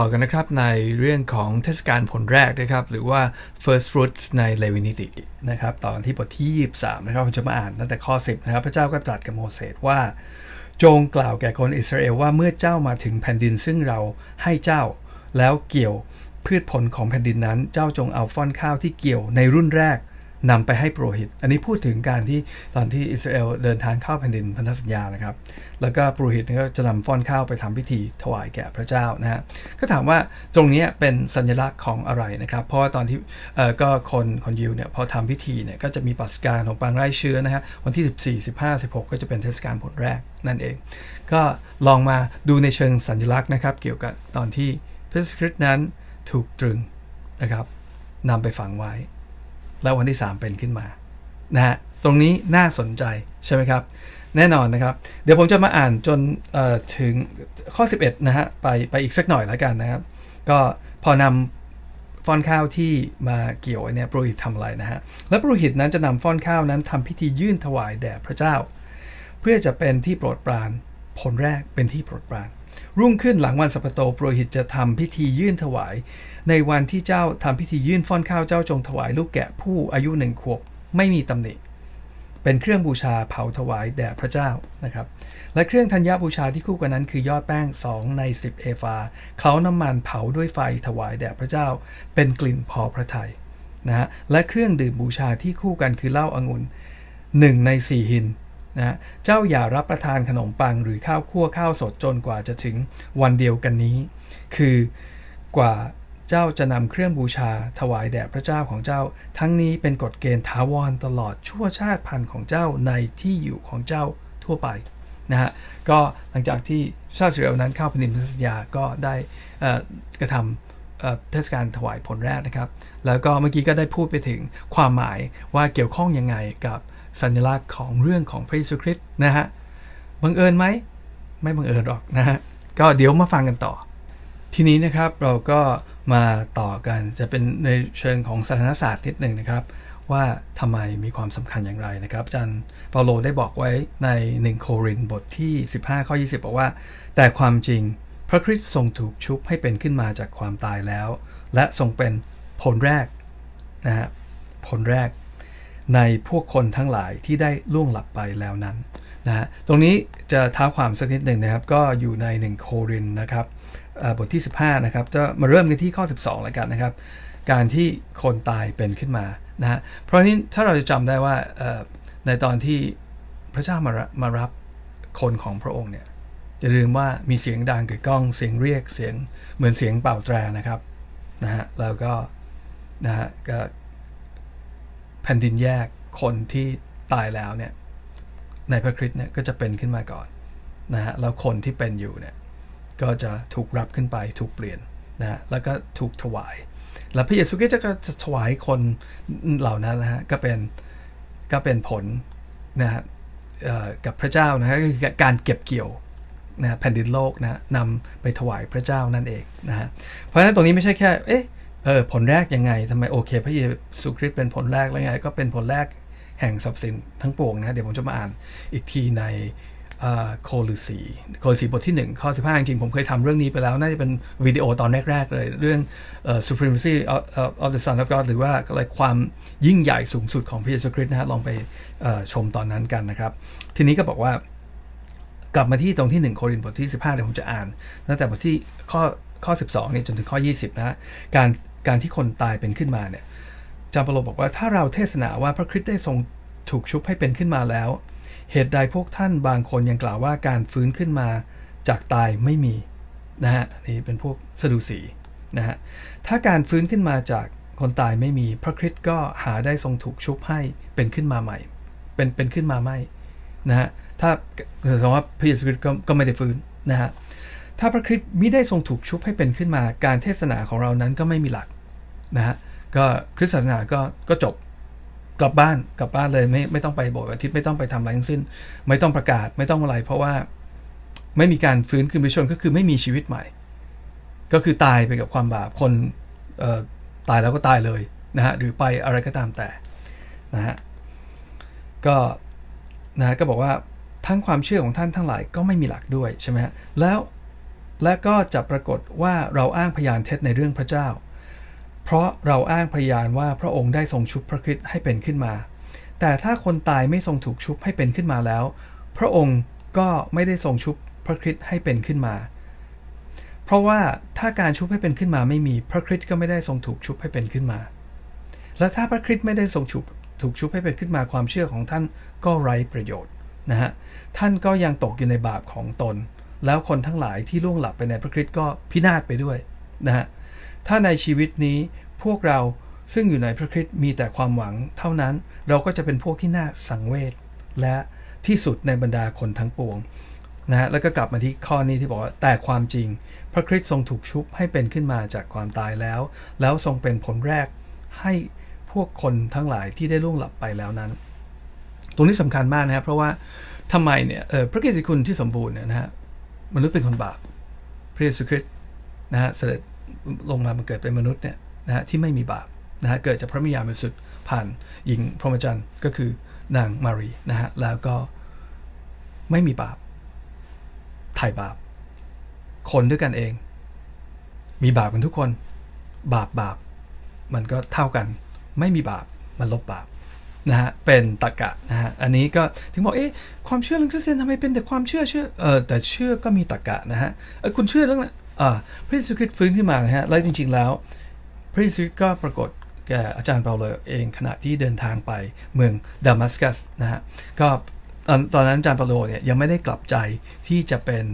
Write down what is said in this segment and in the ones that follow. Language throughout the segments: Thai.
ต่อกันนะครับในเรื่องของเทศกาลผลแรกนะครับ หรือว่า first fruits ในเลวินิตินะครับ ต่อกันที่บทที่ 23 นะครับผมจะมาอ่านตั้งแต่ข้อ 10 นะครับ พระเจ้าก็ตรัสกับโมเสสว่า จงกล่าวแก่คนอิสราเอลว่าเมื่อเจ้ามาถึงแผ่นดินซึ่งเราให้เจ้า แล้วเกี่ยวพืชผลของแผ่นดินนั้น เจ้าจงเอาฟ้อนข้าวที่เกี่ยวในรุ่นแรก นำไปให้โปรหิต อันนี้พูดถึงการที่ตอนที่อิสราเอลเดินทางเข้าแผ่นดินพันธสัญญานะครับ แล้วก็โปรหิตก็จะนำฟ้อนข้าวไปทำพิธีถวายแก่พระเจ้านะฮะ ก็ถามว่าตรงนี้เป็นสัญลักษณ์ของอะไรนะครับ เพราะว่าตอนที่ก็คนคนยิวเนี่ยพอทำพิธีเนี่ยก็จะมีปัสการของปังไร่เชื้อนะฮะวันที่ 14 15 16 ก็จะเป็นเทศกาลผลแรกนั่นเอง ก็ลองมาดูในเชิงสัญลักษณ์นะครับ เกี่ยวกับตอนที่พระคริสต์นั้นถูกตรึงนะครับนำไปฝังไว้ แล้ววันที่ 3 เป็นขึ้นมานะฮะตรงนี้น่าสนใจใช่ไหมครับ แน่นอนนะครับ เดี๋ยวผมจะมาอ่านจนถึงข้อ 11 นะฮะไปไปอีกสักหน่อยแล้วกันนะครับ ก็พอนำฟ้อนข้าวที่มาเกี่ยวเนี่ยปุหิตทำอะไรนะฮะและปุหิตนั้นจะนำฟ้อนข้าวนั้นทำพิธียื่นถวายแด่พระเจ้า เพื่อจะเป็นที่โปรดปรานผลแรกเป็นที่โปรดปราน รุ่งขึ้นหลังวันสัปโตปุโรหิตจะทำพิธียื่นถวาย ในวันที่เจ้าทำพิธียื่นฟ้อนข้าวเจ้าจงถวายลูกแกะผู้อายุหนึ่งขวบไม่มีตำหนิ เป็นเครื่องบูชาเผาถวายแด่พระเจ้านะครับ และเครื่องธัญญาบูชาที่คู่กันนั้นคือยอดแป้ง 2 ใน 10 เอฟาเขาน้ำมันเผาด้วยไฟถวายแด่พระเจ้า เป็นกลิ่นพอพระทัยนะฮะและเครื่องดื่มบูชาที่คู่กันคือเหล้าอางุ่น1ใน4หิน นะเจ้าอย่ารับประทานขนมปังหรือข้าวคั่วข้าวสดจนกว่าจะถึงวันเดียวกันนี้ คือกว่าเจ้าจะนำเครื่องบูชาถวายแด่พระเจ้าของเจ้า ทั้งนี้เป็นกฎเกณฑ์ถาวรตลอดชั่วชาติพันธุ์ของเจ้าในที่อยู่ของเจ้าทั่วไปนะฮะก็หลังจากที่ชาติอิสราเอลนั้นเข้าแผ่นดินพันธสัญญาก็ได้กระทำเทศกาลถวายผลแรกนะครับ แล้วก็เมื่อกี้ก็ได้พูดไปถึงความหมายว่าเกี่ยวข้องยังไงกับ สัญลักษณ์ของเรื่องของพระเยซูคริสต์นะฮะบังเอิญไหมไม่บังเอิญหรอกนะฮะก็เดี๋ยวมาฟังกันต่อ ทีนี้นะครับเราก็มาต่อกันจะเป็นในเชิงของสถานศาสตร์นิดหนึ่งนะครับ ว่าทำไมมีความสำคัญอย่างไรนะครับอาจารย์เปาโลได้บอกไว้ใน 1 โครินธ์บทที่ 15 ข้อ 20 บอกว่า แต่ความจริงพระคริสต์ทรงถูกชุบให้เป็นขึ้นมาจากความตายแล้ว และทรงเป็นผลแรกนะฮะผลแรก ในพวกคนทั้งหลายที่ได้ล่วงหลับไปแล้วนั้นนะฮะตรงนี้จะท้าความสักนิดหนึ่งนะครับ ก็อยู่ใน 1 โครินนะครับอ่อบทที่ 15 นะครับ จะมาเริ่มกันที่ข้อ 12แล้วกันนะครับ การที่คนตายเป็นขึ้นมานะฮะเพราะนี้ถ้าเราจะจำได้ว่าในตอนที่พระเจ้ามารับมารับคนของพระองค์เนี่ยอย่าลืมว่ามีเสียงดังเกิดก้องเสียงเรียกเสียงเหมือนเสียงเป่าแตรนะครับนะฮะแล้วก็นะฮะก็ แผ่นดินแยกคนที่ตายแล้วเนี่ยในพระคริสต์เนี่ยก็จะเป็นขึ้นมาก่อนนะฮะแล้วคนที่เป็นอยู่เนี่ยก็จะถูกรับขึ้นไปถูกเปลี่ยนนะฮะแล้วก็ถูกถวาย แล้วพระเยซูคริสต์ก็จะถวายคนเหล่านั้นนะฮะก็เป็นก็เป็นผลนะฮะเอ่อกับพระเจ้านะฮะก็คือการเก็บเกี่ยวนะฮะแผ่นดินโลกนะฮะนำไปถวายพระเจ้านั่นเองนะฮะเพราะฉะนั้นตรงนี้ไม่ใช่แค่เอ๊ะ เออผลแรกยังไงทำไมโอเค พระเยซูคริสต์เป็นผลแรกแล้วไง ก็เป็นผลแรกแห่งทรัพย์สินทั้งปวงนะ เดี๋ยวผมจะมาอ่านอีกทีในโคลูสีโคลูสีบทที่ 1 ข้อ 15 จริงๆ ผมเคยทำเรื่องนี้ไปแล้ว น่าจะเป็นวิดีโอตอนแรก ๆ เลย เรื่อง supremacy of, of, the Son of God หรือว่าอะไรความยิ่งใหญ่สูงสุดของพระเยซูคริสต์นะฮะลองไปชมตอนนั้นกันนะครับ ทีนี้ก็บอกว่ากลับมาที่ตรงที่ 1 โครินธ์บทที่ 15 เดี๋ยวผมจะอ่าน ตั้งแต่บทที่ข้อข้อ 12 นี่จนถึงข้อ 20 นะ การ การที่คนตายเป็นขึ้นมาเนี่ยจามเปาโลบอกว่าถ้าเราเทศนาว่าพระคริสต์ได้ทรงถูกชุบให้เป็นขึ้นมาแล้ว เหตุใดพวกท่านบางคนยังกล่าวว่าการฟื้นขึ้นมาจากตายไม่มีนะฮะนี่เป็นพวกสะดุสีนะฮะถ้าการฟื้นขึ้นมาจากคนตายไม่มี พระคริสต์ก็หาได้ทรงถูกชุบให้เป็นขึ้นมาใหม่ เป็นเป็นขึ้นมาไม่นะฮะถ้าแสดงว่าพระเยซูคริสต์ก็ก็ไม่ได้ฟื้นนะฮะถ้าพระคริสต์มิได้ทรงถูกชุบให้เป็นขึ้นมา การเทศนาของเรานั้นก็ไม่มีหลัก นะฮะก็คริสตศาสนาก็ก็จบกลับบ้านกลับบ้านเลยไม่ไม่ต้องไปโบสถ์อาทิตย์ไม่ต้องไปทำอะไรทั้งสิ้น ไม่ต้องประกาศไม่ต้องอะไร เพราะว่าไม่มีการฟื้นคืนไปชนก็คือไม่มีชีวิตใหม่ ก็คือตายไปกับความบาปคนตายแล้วก็ตายเลยนะฮะหรือไปอะไรก็ตามแต่นะฮะก็นะฮะก็บอกว่าทั้งความเชื่อของท่านทั้งหลายก็ไม่มีหลักด้วยใช่ไหมฮะแล้วและก็จะปรากฏว่าเราอ้างพยานเท็จในเรื่องพระเจ้า เพราะเราอ้างพยานว่าพระองค์ได้ทรงชุบพระคริสต์ให้เป็นขึ้นมา แต่ถ้าคนตายไม่ทรงถูกชุบให้เป็นขึ้นมาแล้ว พระองค์ก็ไม่ได้ทรงชุบพระคริสต์ให้เป็นขึ้นมา เพราะว่าถ้าการชุบให้เป็นขึ้นมาไม่มีพระคริสต์ก็ไม่ได้ทรงถูกชุบให้เป็นขึ้นมา และถ้าพระคริสต์ไม่ได้ทรงชุบถูกชุบให้เป็นขึ้นมาความเชื่อของท่านก็ไร้ประโยชน์นะฮะท่านก็ยังตกอยู่ในบาปของตน แล้วคนทั้งหลายที่ล่วงหลับไปในพระคริสต์ก็พินาศไปด้วยนะฮะ ถ้าในชีวิตนี้พวกเราซึ่งอยู่ในพระคริสต์มีแต่ความหวังเท่านั้นเราก็จะเป็นพวกที่น่าสังเวชและที่สุดในบรรดาคนทั้งปวงนะฮะแล้วก็กลับมาที่ข้อนี้ที่บอกว่าแต่ความจริง พระคริสต์ทรงถูกชุบให้เป็นขึ้นมาจากความตายแล้ว แล้วทรงเป็นผลแรกให้พวกคนทั้งหลายที่ได้ล่วงหลับไปแล้วนั้น ตรงนี้สำคัญมากนะครับเพราะว่าทำไมเนี่ยเออพระกิตติคุณที่สมบูรณ์เนี่ยนะฮะมนุษย์เป็นคนบาปพระเยซูคริสต์นะฮะเสด็จ ลงมามาเกิดเป็นมนุษย์เนี่ยนะฮะที่ไม่มีบาปนะฮะเกิดจากพระมิยาบริสุทธิ์ผ่านหญิงพรหมจรรย์ก็คือนางมารีนะฮะแล้วก็ไม่มีบาปไถ่บาป คนด้วยกันเอง มีบาปกันทุกคน บาปบาป มันก็เท่ากัน ไม่มีบาปมันลบบาปนะฮะเป็นตรกะนะฮะอันนี้ก็ถึงบอกเอ๊ะความเชื่อเรื่องคริสเตียนทำไมเป็นแต่ความเชื่อเชื่อเออแต่เชื่อก็มีตรกะนะฮะคุณเชื่อเรื่องนั้นอ่า พระเยซูคริสต์ฟื้นขึ้นมานะฮะแล้วจริง ๆแล้ว พระเยซูคริสต์ก็ปรากฏแก่อาจารย์เปาโลเองขณะที่เดินทางไปเมืองดามัสกัสนะฮะก็ตอนตอนนั้นอาจารย์เปาโลเนี่ยยังไม่ได้กลับใจที่จะเป็น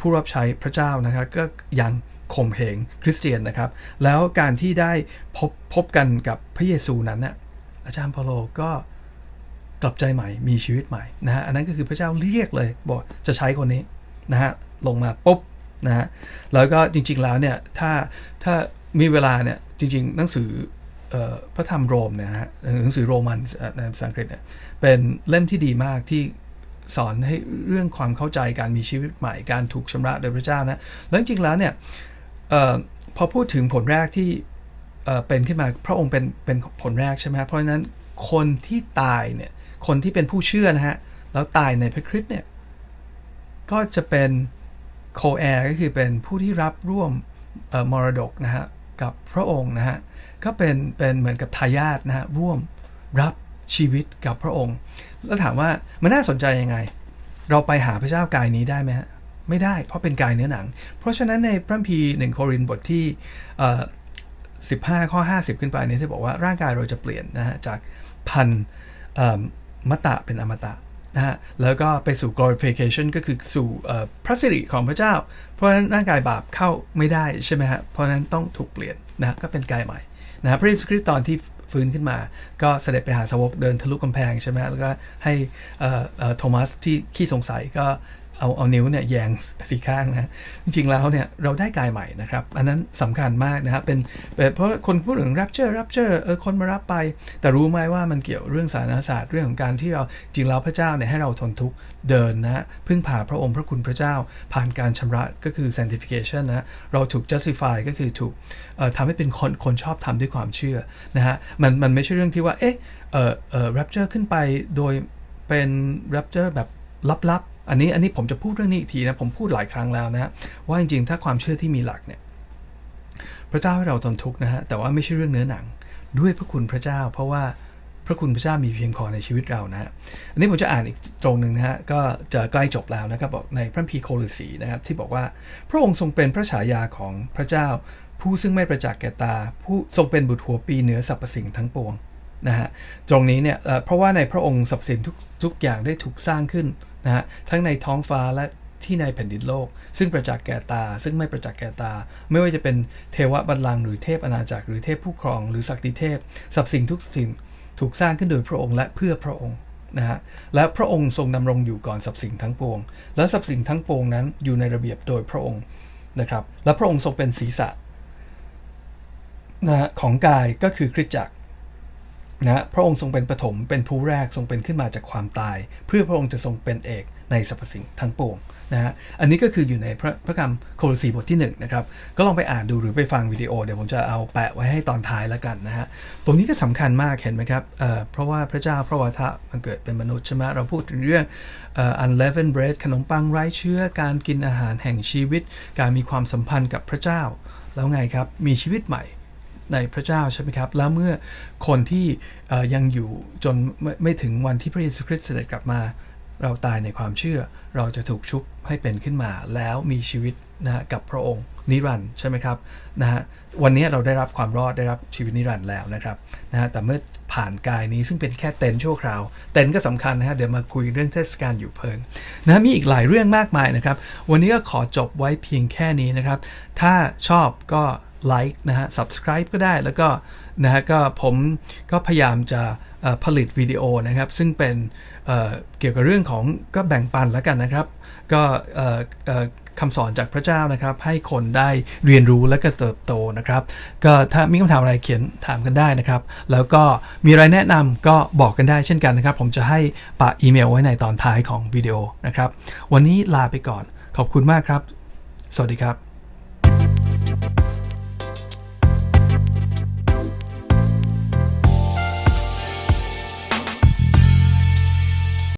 ผู้รับใช้พระเจ้านะครับก็ยังข่มเหงคริสเตียนนะครับ แล้วการที่ได้พบพบกันกับพระเยซูนั้นน่ะอาจารย์เปาโลก็กลับใจใหม่มีชีวิตใหม่นะฮะอันนั้นก็คือพระเจ้าเรียกเลยบอกจะใช้คนนี้นะฮะลงมาปุ๊บ นะฮะแล้วก็จริง ๆแล้วเนี่ยถ้าถ้ามีเวลาเนี่ยจริง ๆ หนังสืออพระธรรมโรมเนี่ยนะฮะหนังสือโรมันในภาษาอังกฤษเนี่ยเป็นเล่มที่ดีมากที่สอนให้เรื่องความเข้าใจการมีชีวิตใหม่การถูกชำระโดยพระเจ้านะแล้วจริงๆแล้วเนี่ยออพอพูดถึงผลแรกที่เป็นขึ้นมาพระองค์เป็นเป็นผลแรกใช่ไหมเพราะฉะนั้นคนที่ตายเนี่ยคนที่เป็นผู้เชื่อนะฮะแล้วตายในพระคริสต์เนี่ยก็จะเป็น โคแอร์ก็คือเป็นผู้ที่รับร่วมมรดกนะฮะกับพระองค์นะฮะก็เป็นเป็นเหมือนกับทายาทนะฮะร่วมรับชีวิตกับพระองค์ แล้วถามว่ามันน่าสนใจยังไง เราไปหาพระเจ้ากายนี้ได้ไหมฮะไม่ได้เพราะเป็นกายเนื้อหนัง เพราะฉะนั้นในพระคัมภีหนึ่งโครินธ์บทที่เอ่อ15 ข้อ 50 ขึ้นไปเนี่ยที่บอกว่าร่างกายเราจะเปลี่ยนนะฮะจากพันเอิ่มมตะเป็นอมตะ นะฮะแล้วก็ไปสู่ glorification ก็คือสู่พระสิริของพระเจ้า เพราะฉะนั้นร่างกายบาปเข้าไม่ได้ใช่ไหมฮะเพราะฉะนั้นต้องถูกเปลี่ยนนะก็เป็นกายใหม่นะพระเยซูคริสต์ตอนที่ฟื้นขึ้นมา ก็เสด็จไปหาสาวกเดินทะลุกำแพงใช่ไหมแล้วก็ให้โทมัสที่ขี้สงสัยก็ เอาเอานิ้วเนี่ยแยงสีข้างนะจริงๆแล้วเนี่ยเราได้กายใหม่นะครับ อันนั้นสำคัญมากนะครับเป็นเพราะคนพูดถึง rapture rapture เออคนมารับไป แต่รู้ไหมว่ามันเกี่ยวเรื่องสารศาสตร์เรื่องของการที่เราจริงแล้วพระเจ้าเนี่ยให้เราทนทุกข์เดินนะฮะพึ่งพาพระองค์พระคุณพระเจ้า ผ่านการชำระก็คือ sanctification นะเราถูก justify ก็คือถูกเอ่อทำให้เป็นคนคนชอบทำด้วยความเชื่อนะฮะมันมันไม่ใช่เรื่องที่ว่าเอ๊ะเออเออ rapture ขึ้นไปโดยเป็น rapture แบบลับๆ อันนี้อันนี้ผมจะพูดเรื่องนี้อีกทีนะผมพูดหลายครั้งแล้วนะว่าจริงๆ ถ้าความเชื่อที่มีหลักเนี่ยพระเจ้าให้เราทนทุกข์นะฮะแต่ว่าไม่ใช่เรื่องเนื้อหนัง ด้วยพระคุณพระเจ้า เพราะว่าพระคุณพระเจ้ามีเพียงพอในชีวิตเรานะฮะอันนี้ผมจะอ่านอีกตรงหนึ่งนะฮะก็จะใกล้จบแล้วนะครับบอกในพระคัมภีโคลสีนะครับที่บอกว่าพระองค์ทรงเป็นพระฉายาของพระเจ้า ผู้ซึ่งไม่ประจักษ์แก่ตา ผู้ทรงเป็นบุตรหัวปีเหนือสรรพสิ่งทั้งปวงนะฮะตรงนี้เนี่ยเอ่อเพราะว่าในพระองค์สรรพสิ่งทุกทุกอย่างได้ถูกสร้างขึ้น นะฮะทั้งในท้องฟ้าและที่ในแผ่นดินโลก ซึ่งประจักษ์แก่ตา ซึ่งไม่ประจักษ์แก่ตา ไม่ว่าจะเป็นเทวบัลลังก์หรือเทพอาณาจักรหรือเทพผู้ครองหรือศักดิเทพสรรพสิ่งทุกสิ่งถูกสร้างขึ้นโดยพระองค์และเพื่อพระองค์นะฮะและพระองค์ทรงดำรงอยู่ก่อนสรรพสิ่งทั้งปวง และสรรพสิ่งทั้งปวงนั้นอยู่ในระเบียบโดยพระองค์นะครับและพระองค์ทรงเป็นศีรษะนะฮะของกายก็คือคริสตจักร นะพระองค์ทรงเป็นปฐมเป็นผู้แรกทรงเป็นขึ้นมาจากความตาย เพื่อพระองค์จะทรงเป็นเอกในสรรพสิ่งทั้งปวงนะฮะอันนี้ก็คืออยู่ในพระพระคำโคลสีบทที่1นะครับก็ลองไปอ่านดูหรือไปฟังวิดีโอเดี๋ยวผมจะเอาแปะไว้ให้ตอนท้ายแล้วกันนะฮะตรงนี้ก็สำคัญมากเห็นไหมครับเอ่อเพราะว่าพระเจ้าพระวาทะมันเกิดเป็นมนุษย์ใช่ไหมเราพูดถึงเรื่องเอ่อ unleavened bread ขนมปังไร้เชื้อการกินอาหารแห่งชีวิต การมีความสัมพันธ์กับพระเจ้า แล้วไงครับมีชีวิตใหม่ ในพระเจ้าใช่ไหมครับ แล้วเมื่อคนที่ยังอยู่จนไม่ไม่ถึงวันที่พระเยซูคริสต์เสด็จกลับมา เราตายในความเชื่อ เราจะถูกชุบให้เป็นขึ้นมา แล้วมีชีวิตนะกับพระองค์นิรันด์ใช่ไหมครับนะฮะวันนี้เราได้รับความรอดได้รับชีวิตนิรันดร์แล้วนะครับนะฮะแต่เมื่อผ่านกายนี้ซึ่งเป็นแค่เต็นท์ชั่วคราว เต็นท์ก็สำคัญนะฮะเดี๋ยวมาคุยเรื่องเทศกาลอยู่เพลิงนะมีอีกหลายเรื่องมากมายนะครับ วันนี้ก็ขอจบไว้เพียงแค่นี้นะครับ ถ้าชอบก็ ไลค์นะฮะ subscribe ก็ได้แล้วก็นะฮะก็ผมก็พยายามจะผลิตวิดีโอนะครับ ซึ่งเป็นเเกี่ยวกับเรื่องของก็แบ่งปันแล้วกันนะครับ ก็คำสอนจากพระเจ้านะครับ ให้คนได้เรียนรู้และก็เติบโตนะครับ ก็ถ้ามีคำถามอะไรเขียนถามกันได้นะครับ แล้วก็มีอะไรแนะนำก็บอกกันได้เช่นกันนะครับ ผมจะให้ปะอีเมลไว้ในตอนท้ายของวิดีโอนะครับ วันนี้ลาไปก่อนขอบคุณมากครับ สวัสดีครับ